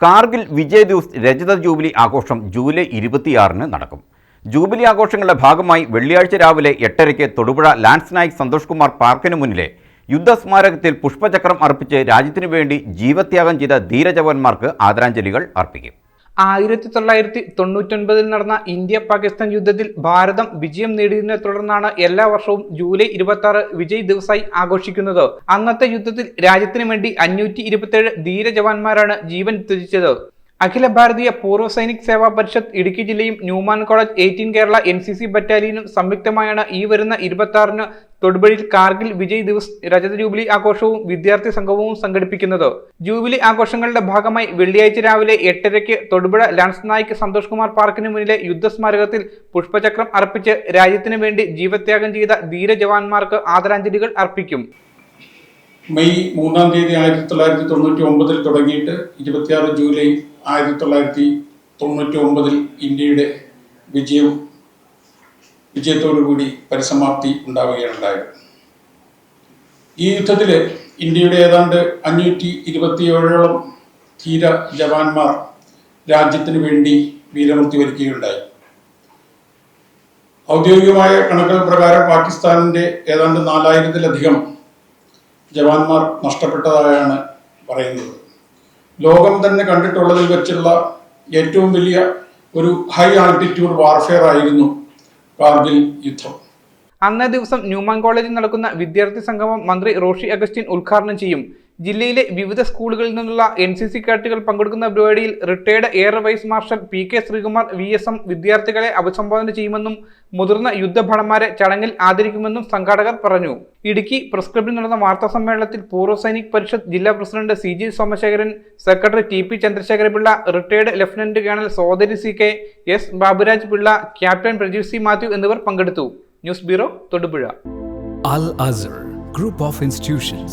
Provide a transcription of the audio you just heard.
കാർഗിൽ വിജയ് ദിവസ് രജത ജൂബിലി ആഘോഷം ജൂലൈ ഇരുപത്തിയാറിന് നടക്കും. ജൂബിലി ആഘോഷങ്ങളുടെ ഭാഗമായി വെള്ളിയാഴ്ച രാവിലെ എട്ടരയ്ക്ക് തൊടുപുഴ ലാൻസ് നായിക് സന്തോഷ് കുമാർ പാർക്കിന് മുന്നിലെ യുദ്ധസ്മാരകത്തിൽ പുഷ്പചക്രം അർപ്പിച്ച് രാജ്യത്തിനു വേണ്ടി ജീവത്യാഗം ചെയ്ത ധീരജവാന്മാർക്ക് ആദരാഞ്ജലികൾ അർപ്പിക്കും. ആയിരത്തി തൊള്ളായിരത്തി തൊണ്ണൂറ്റൊൻപതിൽ നടന്ന ഇന്ത്യ പാകിസ്ഥാൻ യുദ്ധത്തിൽ ഭാരതം വിജയം നേടിയതിനെ തുടർന്നാണ് എല്ലാ വർഷവും ജൂലൈ ഇരുപത്തി ആറ് വിജയ് ദിവസായി ആഘോഷിക്കുന്നത്. അന്നത്തെ യുദ്ധത്തിൽ രാജ്യത്തിന് വേണ്ടി അഞ്ഞൂറ്റി ഇരുപത്തിയേഴ് ധീര ജവാന്മാരാണ് ജീവൻ ത്യജിച്ചത്. അഖില ഭാരതീയ പൂർവ സൈനിക് സേവാ പരിഷത്ത് ഇടുക്കി ജില്ലയും Newman college eighteen Kerala N C C ബറ്റാലിയനും സംയുക്തമായാണ് ഈ വരുന്ന ഇരുപത്തി ആറിന് തൊടുപുഴയിൽ കാർഗിൽ വിജയ് ദിവസ് രജത ജൂബിലി ആഘോഷവും വിദ്യാർത്ഥി സംഘവും സംഘടിപ്പിക്കുന്നത്. ജൂബിലി ആഘോഷങ്ങളുടെ ഭാഗമായി വെള്ളിയാഴ്ച രാവിലെ എട്ടരയ്ക്ക് തൊടുപുഴ ലാൻസ് നായിക് സന്തോഷ് കുമാർ പാർക്കിന് മുന്നിലെ യുദ്ധസ്മാരകത്തിൽ പുഷ്പചക്രം അർപ്പിച്ച് രാജ്യത്തിന് വേണ്ടി ജീവത്യാഗം ചെയ്ത ധീര ജവാന്മാർക്ക് ആദരാഞ്ജലികൾ അർപ്പിക്കും. മെയ് മൂന്നാം തീയതി ആയിരത്തി തൊള്ളായിരത്തി തൊണ്ണൂറ്റി ഒമ്പതിൽ തുടങ്ങിയിട്ട് ഇരുപത്തിയാറ് ജൂലൈ ആയിരത്തി തൊള്ളായിരത്തി തൊണ്ണൂറ്റി ഒമ്പതിൽ ഇന്ത്യയുടെ വിജയം വിജയത്തോടുകൂടി പരിസമാപ്തി ഉണ്ടാവുകയുണ്ടായത് ഈ യുദ്ധത്തിൽ ഇന്ത്യയുടെ ഏതാണ്ട് അഞ്ഞൂറ്റി ഇരുപത്തിയേഴോളം ധീര ജവാന്മാർ രാജ്യത്തിന് വേണ്ടി വീരമൃത്യു വരിക്കുകയുണ്ടായി ഔദ്യോഗികമായ കണക്കുകൾ പ്രകാരം പാകിസ്ഥാനിന്റെ ഏതാണ്ട് നാലായിരത്തിലധികം ജവാന്മാർ നഷ്ടപ്പെട്ടതായാണ് പറയുന്നത്. ലോകം തന്നെ കണ്ടിട്ടുള്ളതിൽ വെച്ചുള്ള ഏറ്റവും വലിയ ഒരു ഹൈ ആൾട്ടിറ്റ്യൂഡ് വാർഫെയർ ആയിരുന്നു കാർഗിൽ യുദ്ധം. അന്നേ ദിവസം ന്യൂമാൻ കോളേജിൽ നടക്കുന്ന വിദ്യാർത്ഥി സംഗമം മന്ത്രി റോഷി അഗസ്റ്റിൻ ഉദ്ഘാടനം ചെയ്യും. ജില്ലയിലെ വിവിധ സ്കൂളുകളിൽ നിന്നുള്ള എൻ സി സി കാട്ടുകൾ പങ്കെടുക്കുന്ന പരിപാടിയിൽ retired air vice marshal P K Sreekumar V S M വിദ്യാർത്ഥികളെ അഭിസംബോധന ചെയ്യുമെന്നും മുതിർന്ന യുദ്ധഭടന്മാരെ ചടങ്ങിൽ ആദരിക്കുമെന്നും സംഘാടകർ പറഞ്ഞു. ഇടുക്കി പ്രസ് ക്ലബിൽ നടന്ന വാർത്താ സമ്മേളനത്തിൽ പൂർവ സൈനിക് പരിഷത്ത് ജില്ലാ president C G Somasekharan secretary T P Chandrasekhara Pillai retired lieutenant colonel സോദരി C K S Baburaj Pillai captain Prajeev C Mathew എന്നിവർ പങ്കെടുത്തു. News bureau Thodupuzha. Azhar group of Institutions,